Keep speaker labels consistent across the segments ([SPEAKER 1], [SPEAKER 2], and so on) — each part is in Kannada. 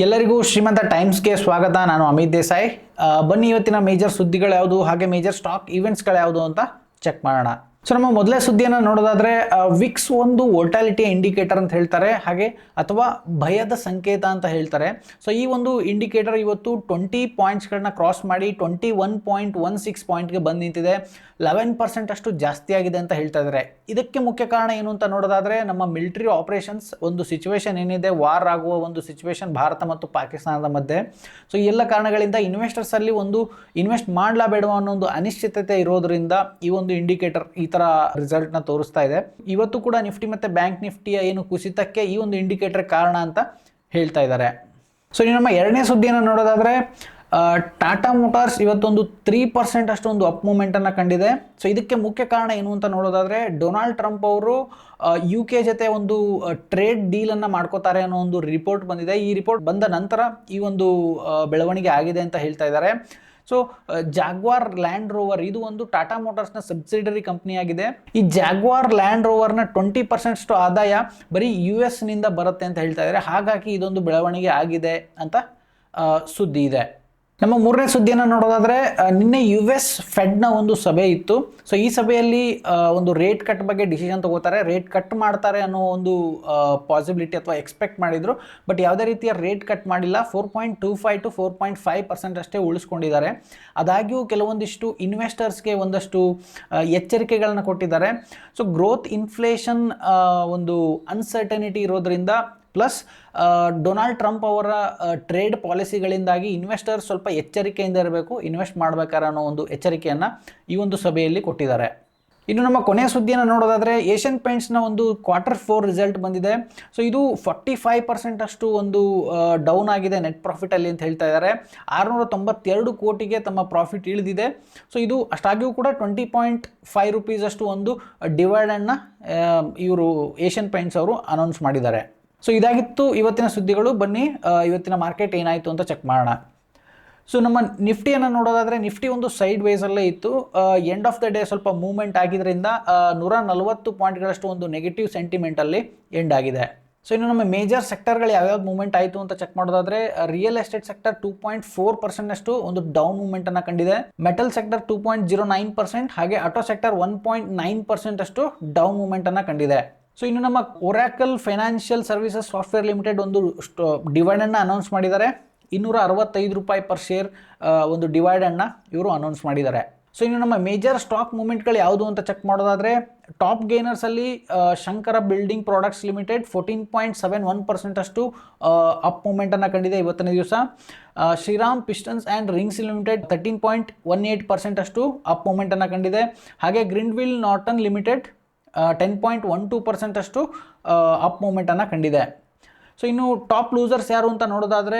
[SPEAKER 1] ಎಲ್ಲರಿಗೂ ಶ್ರೀಮಂತ ಟೈಮ್ಸ್ಗೆ ಸ್ವಾಗತ. ನಾನು ಅಮಿತ್ ದೇಸಾಯಿ. ಬನ್ನಿ ಇವತ್ತಿನ ಮೇಜರ್ ಸುದ್ದಿಗಳು ಯಾವುದು? ಹಾಗೆ ಮೇಜರ್ ಸ್ಟಾಕ್ ಈವೆಂಟ್ಸ್ಗಳು ಯಾವುದು ಅಂತ ಚೆಕ್ ಮಾಡೋಣ. ಸೊ ನಮ್ಮ ಮೊದಲೇ ಸುದ್ದಿಯನ್ನು ನೋಡೋದಾದ್ರೆ ವಿಕ್ಸ್ ಒಂದು ವೋಟಾಲಿಟಿ ಇಂಡಿಕೇಟರ್ ಅಂತ ಹೇಳ್ತಾರೆ, ಹಾಗೆ ಅಥವಾ ಭಯದ ಸಂಕೇತ ಅಂತ ಹೇಳ್ತಾರೆ. ಸೊ ಈ ಒಂದು ಇಂಡಿಕೇಟರ್ ಇವತ್ತು ಟ್ವೆಂಟಿ ಪಾಯಿಂಟ್ಸ್ಗಳನ್ನ ಕ್ರಾಸ್ ಮಾಡಿ twenty one point one six ಪಾಯಿಂಟ್ಗೆ ಬಂದು ನಿಂತಿದೆ. ಲೆವೆನ್ ಪರ್ಸೆಂಟ್ ಅಷ್ಟು ಜಾಸ್ತಿ ಆಗಿದೆ ಅಂತ ಹೇಳ್ತಾ ಇದ್ದಾರೆ ಇದಕ್ಕೆ ಮುಖ್ಯ ಕಾರಣ ಏನು ಅಂತ ನೋಡೋದಾದ್ರೆ, ನಮ್ಮ ಮಿಲಿಟರಿ ಆಪರೇಷನ್ಸ್ ಒಂದು ಸಿಚುವೇಶನ್ ಏನಿದೆ ವಾರ್ ಆಗುವ ಒಂದು ಸಿಚುವೇಶನ್ ಭಾರತ ಮತ್ತು ಪಾಕಿಸ್ತಾನದ ಮಧ್ಯೆ. ಸೊ ಈ ಎಲ್ಲ ಕಾರಣಗಳಿಂದ ಇನ್ವೆಸ್ಟರ್ಸಲ್ಲಿ ಒಂದು ಇನ್ವೆಸ್ಟ್ ಮಾಡಲಾ ಬೇಡವಾ ಅನ್ನೋ ಒಂದು ಅನಿಶ್ಚಿತತೆ ಇರೋದ್ರಿಂದ ಈ ಒಂದು ಇಂಡಿಕೇಟರ್ ಈ ತರ ರಿಸಲ್ಟ್ನ ತೋರಿಸ್ತಾ ಇದೆ. ಇವತ್ತು ಕೂಡ ನಿಫ್ಟಿ ಮತ್ತೆ ಬ್ಯಾಂಕ್ ನಿಫ್ಟಿಯ ಏನು ಕುಸಿತಕ್ಕೆ ಈ ಒಂದು ಇಂಡಿಕೇಟರ್ ಕಾರಣ ಅಂತ ಹೇಳ್ತಾ ಇದ್ದಾರೆ. ಸೊ ಇನ್ನು ನಮ್ಮ ಎರಡನೇ ಸುದ್ದಿಯನ್ನು ನೋಡೋದಾದ್ರೆ ಟಾಟಾ ಮೋಟಾರ್ಸ್ ಇವತ್ತೊಂದು ತ್ರೀ ಪರ್ಸೆಂಟ್ ಅಷ್ಟೊಂದು ಅಪ್ ಮೂಮೆಂಟನ್ನು ಕಂಡಿದೆ. ಸೊ ಇದಕ್ಕೆ ಮುಖ್ಯ ಕಾರಣ ಏನು ಅಂತ ನೋಡೋದಾದ್ರೆ, ಡೊನಾಲ್ಡ್ ಟ್ರಂಪ್ ಅವರು ಯು ಕೆ ಜೊತೆ ಒಂದು ಟ್ರೇಡ್ ಡೀಲನ್ನು ಮಾಡ್ಕೋತಾರೆ ಅನ್ನೋ ಒಂದು ರಿಪೋರ್ಟ್ ಬಂದಿದೆ. ಈ ರಿಪೋರ್ಟ್ ಬಂದ ನಂತರ ಈ ಒಂದು ಬೆಳವಣಿಗೆ ಆಗಿದೆ ಅಂತ ಹೇಳ್ತಾ ಇದ್ದಾರೆ. ಸೊ ಜಾಗ್ವಾರ್ ಲ್ಯಾಂಡ್ ರೋವರ್ ಇದು ಒಂದು ಟಾಟಾ ಮೋಟಾರ್ಸ್ನ ಸಬ್ಸಿಡರಿ ಕಂಪ್ನಿ ಆಗಿದೆ. ಈ ಜಾಗ್ವಾರ್ ಲ್ಯಾಂಡ್ ರೋವರ್ನ ಟ್ವೆಂಟಿ ಪರ್ಸೆಂಟ್ಷ್ಟು ಆದಾಯ ಬರೀ ಯು ಎಸ್ನಿಂದ ಬರುತ್ತೆ ಅಂತ ಹೇಳ್ತಾ ಇದ್ದಾರೆ. ಹಾಗಾಗಿ ಇದೊಂದು ಬೆಳವಣಿಗೆ ಆಗಿದೆ ಅಂತ ಸುದ್ದಿ ಇದೆ. ನಮ್ಮ ಮೂರನೇ ಸುದ್ದಿಯನ್ನು ನೋಡೋದಾದ್ರೆ ನಿನ್ನೆ ಯು ಎಸ್ ಫೆಡ್ನ ಒಂದು ಸಭೆ ಇತ್ತು. ಸೊ ಈ ಸಭೆಯಲ್ಲಿ ಒಂದು ರೇಟ್ ಕಟ್ ಬಗ್ಗೆ ಡಿಸಿಷನ್ ತಗೋತಾರೆ. ರೇಟ್ ಕಟ್ ಮಾಡ್ತಾರೆ ಅನ್ನೋ ಒಂದು ಪಾಸಿಬಿಲಿಟಿ ಅಥವಾ ಎಕ್ಸ್ಪೆಕ್ಟ್ ಮಾಡಿದ್ರು. ಬಟ್ ಯಾವುದೇ ರೀತಿಯ ರೇಟ್ ಕಟ್ ಮಾಡಿಲ್ಲ. Four point two five to four point five percent ಅಷ್ಟೇ ಉಳಿಸ್ಕೊಂಡಿದ್ದಾರೆ. ಆದಾಗ್ಯೂ ಕೆಲವೊಂದಿಷ್ಟು ಇನ್ವೆಸ್ಟರ್ಸ್ಗೆ ಒಂದಷ್ಟು ಎಚ್ಚರಿಕೆಗಳನ್ನ ಕೊಟ್ಟಿದ್ದಾರೆ. ಸೊ ಗ್ರೋತ್ ಇನ್ಫ್ಲೇಷನ್ ಒಂದು ಅನ್ಸರ್ಟನಿಟಿ ಇರೋದ್ರಿಂದ ಪ್ಲಸ್ ಡೊನಾಲ್ಡ್ ಟ್ರಂಪ್ ಅವರ ಟ್ರೇಡ್ ಪಾಲಿಸಿಗಳಿಂದಾಗಿ ಇನ್ವೆಸ್ಟರ್ ಸ್ವಲ್ಪ ಎಚ್ಚರಿಕೆಯಿಂದ ಇರಬೇಕು, ಇನ್ವೆಸ್ಟ್ ಮಾಡಬೇಕಾರೆ ಅನ್ನೋ ಒಂದು ಎಚ್ಚರಿಕೆಯನ್ನು ಈ ಒಂದು ಸಭೆಯಲ್ಲಿ ಕೊಟ್ಟಿದ್ದಾರೆ. ಇನ್ನು ನಮ್ಮ ಕೊನೆಯ ಸುದ್ದಿಯನ್ನು ನೋಡೋದಾದರೆ, ಏಷ್ಯನ್ ಪೇಂಟ್ಸ್ನ ಒಂದು ಕ್ವಾರ್ಟರ್ ಫೋರ್ ರಿಸಲ್ಟ್ ಬಂದಿದೆ. ಸೊ, ಇದು ಫಾರ್ಟಿ ಫೈವ್ ಪರ್ಸೆಂಟ್ ಅಷ್ಟು ಒಂದು ಡೌನ್ ಆಗಿದೆ ನೆಟ್ ಪ್ರಾಫಿಟಲ್ಲಿ ಅಂತ ಹೇಳ್ತಾ ಇದ್ದಾರೆ. ಆರುನೂರ ತೊಂಬತ್ತೆರಡು ಕೋಟಿಗೆ ತಮ್ಮ ಪ್ರಾಫಿಟ್ ಇಳಿದಿದೆ. ಸೊ, ಇದು ಅಷ್ಟಾಗಿಯೂ ಕೂಡ ಟ್ವೆಂಟಿ ಪಾಯಿಂಟ್ ಫೈವ್ ರುಪೀಸ್ ಅಷ್ಟು ಒಂದು ಡಿವೈಡನ್ನು ಇವರು ಏಷ್ಯನ್ ಪೇಂಟ್ಸ್ ಅವರು ಅನೌನ್ಸ್ ಮಾಡಿದ್ದಾರೆ. ಸೊ ಇದಾಗಿತ್ತು ಇವತ್ತಿನ ಸುದ್ದಿಗಳು. ಬನ್ನಿ ಇವತ್ತಿನ ಮಾರ್ಕೆಟ್ ಏನಾಯಿತು ಅಂತ ಚೆಕ್ ಮಾಡೋಣ. ಸೊ ನಮ್ಮ ನಿಫ್ಟಿಯನ್ನು ನೋಡೋದಾದರೆ, ನಿಫ್ಟಿ ಒಂದು ಸೈಡ್ ವೇಸಲ್ಲೇ ಇತ್ತು. ಎಂಡ್ ಆಫ್ ದ ಡೇ ಸ್ವಲ್ಪ ಮೂವ್ಮೆಂಟ್ ಆಗಿದ್ದರಿಂದ ನೂರ ನಲವತ್ತು ಪಾಯಿಂಟ್ಗಳಷ್ಟು ಒಂದು ನೆಗೆಟಿವ್ ಸೆಂಟಿಮೆಂಟಲ್ಲಿ ಎಂಡ್ ಆಗಿದೆ. ಸೊ ಇನ್ನು ನಮ್ಮ ಮೇಜರ್ ಸೆಕ್ಟರ್ಗಳು ಯಾವ್ಯಾವ್ದು ಮೂವ್ಮೆಂಟ್ ಆಯಿತು ಅಂತ ಚೆಕ್ ಮಾಡೋದಾದರೆ real estate sector two point four percent ಅಷ್ಟು ಒಂದು ಡೌನ್ ಮೂವ್ಮೆಂಟ್ ಅನ್ನ ಕಂಡಿದೆ. Metal sector two point zero nine percent ಹಾಗೆ auto sector one point nine percent ಅಷ್ಟು ಡೌನ್ ಮೂವ್ಮೆಂಟ್ ಅನ್ನ ಕಂಡಿದೆ. ಸೊ ಇನ್ನು ನಮ್ಮ Oracle financial services software limited ಒಂದು ಡಿವೈಡನ್ನು ಅನೌನ್ಸ್ ಮಾಡಿದ್ದಾರೆ. ಇನ್ನೂರ ಅರವತ್ತೈದು ರೂಪಾಯಿ ಪರ್ ಶೇರ್ ಒಂದು ಡಿವೈಡನ್ನು ಇವರು ಅನೌನ್ಸ್ ಮಾಡಿದ್ದಾರೆ. ಸೊ ಇನ್ನು ನಮ್ಮ ಮೇಜರ್ ಸ್ಟಾಕ್ ಮೂಮೆಂಟ್ಗಳು ಯಾವುದು ಅಂತ ಚೆಕ್ ಮಾಡೋದಾದರೆ top ಗೇನರ್ಸಲ್ಲಿ Shankara building products limited fourteen point seven one percent ಅಷ್ಟು ಅಪ್ ಮೂಮೆಂಟನ್ನು ಕಂಡಿದೆ ಇವತ್ತನೇ ದಿವಸ. Shriram pistons and rings limited thirteen point one eight percent ಅಷ್ಟು ಅಪ್ ಮೂಮೆಂಟನ್ನು ಕಂಡಿದೆ. ಹಾಗೆ Greaves Cotton limited ten point one two percent ಅಷ್ಟು ಅಪ್ ಮೂಮೆಂಟನ್ನು ಕಂಡಿದೆ. ಸೊ ಇನ್ನು ಟಾಪ್ ಲೂಸರ್ಸ್ ಯಾರು ಅಂತ ನೋಡೋದಾದರೆ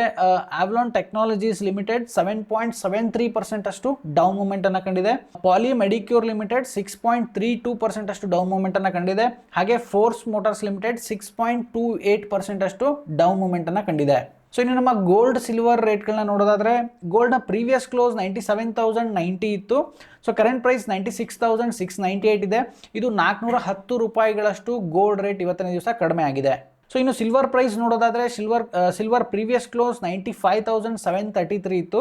[SPEAKER 1] Avalon Technologies limited seven point seven three percent ಅಷ್ಟು ಡೌನ್ ಮೂಮೆಂಟನ್ನು ಕಂಡಿದೆ. Poly Medicure limited six point three two percent ಅಷ್ಟು ಡೌನ್ ಮೂಮೆಂಟನ್ನು ಕಂಡಿದೆ. ಹಾಗೆ Force Motors limited six point two eight percent ಅಷ್ಟು ಡೌನ್ ಮೂಮೆಂಟನ್ನು ಕಂಡಿದೆ. ಸೊ ಇನ್ನು ನಮ್ಮ ಗೋಲ್ಡ್ ಸಿಲ್ವರ್ ರೇಟ್ಗಳನ್ನ ನೋಡೋದಾದ್ರೆ ಗೋಲ್ಡ್ನ previous close ninety seven thousand ninety ಇತ್ತು. So current price ninety six thousand six ninety eight ಇದೆ. ಇದು ನಾಲ್ಕುನೂರ ಹತ್ತು ರೂಪಾಯಿಗಳಷ್ಟು ಗೋಲ್ಡ್ ರೇಟ್ ಇವತ್ತಿನ ದಿವಸ ಕಡಿಮೆ ಆಗಿದೆ. ಸೊ ಇನ್ನು ಸಿಲ್ವರ್ ಪ್ರೈಸ್ ನೋಡೋದಾದ್ರೆ silver silver previous close ninety five thousand seven thirty three ಇತ್ತು.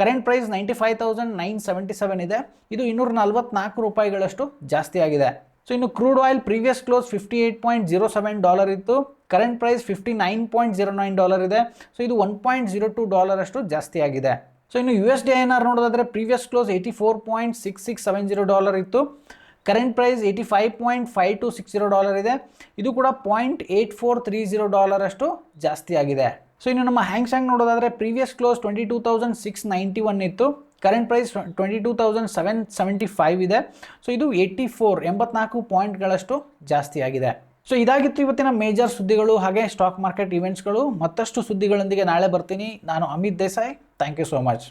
[SPEAKER 1] Current price ninety five thousand nine seventy seven ಇದೆ. ಇದು ಇನ್ನೂರ ನಲ್ವತ್ನಾಲ್ಕು ರೂಪಾಯಿಗಳಷ್ಟು ಜಾಸ್ತಿ ಆಗಿದೆ. ಸೊ ಇನ್ನು crude oil previous close fifty eight point zero seven dollar ಇತ್ತು. Current price fifty nine point zero nine dollar ಇದೆ. ಸೊ ಇದು one point zero two dollar ಅಷ್ಟು ಜಾಸ್ತಿ ಆಗಿದೆ. ಸೊ ಇನ್ನು U S D I N R ನೋಡೋದಾದ್ರೆ previous close eighty four point six six seven zero dollar ಇತ್ತು. Current price eighty five point five two six zero dollar ಇದೆ. ಇದು ಕೂಡ point eight four three zero dollar ಅಷ್ಟು ಜಾಸ್ತಿ ಆಗಿದೆ. ಸೊ ಇನ್ನು ನಮ್ಮ ಹ್ಯಾಂಗ್ ಸ್ಯಾಂಗ್ ನೋಡೋದಾದ್ರೆ previous close twenty two thousand six ninety one ಇತ್ತು. Current price twenty two thousand seven seventy five ಇದೆ. ಸೊ ಇದು ಏಯ್ಟಿ ಫೋರ್ ಎಂಬತ್ನಾಲ್ಕು ಪಾಯಿಂಟ್ಗಳಷ್ಟು ಜಾಸ್ತಿ ಆಗಿದೆ. ಸೊ ಇದಾಗಿತ್ತು ಇವತ್ತಿನ ಮೇಜರ್ ಸುದ್ದಿಗಳು, ಹಾಗೆ ಸ್ಟಾಕ್ ಮಾರ್ಕೆಟ್ ಇವೆಂಟ್ಸ್ಗಳು ಮತ್ತಷ್ಟು ಸುದ್ದಿಗಳೊಂದಿಗೆ ನಾಳೆ ಬರ್ತೀನಿ. ನಾನು Amit Desai. Thank you so much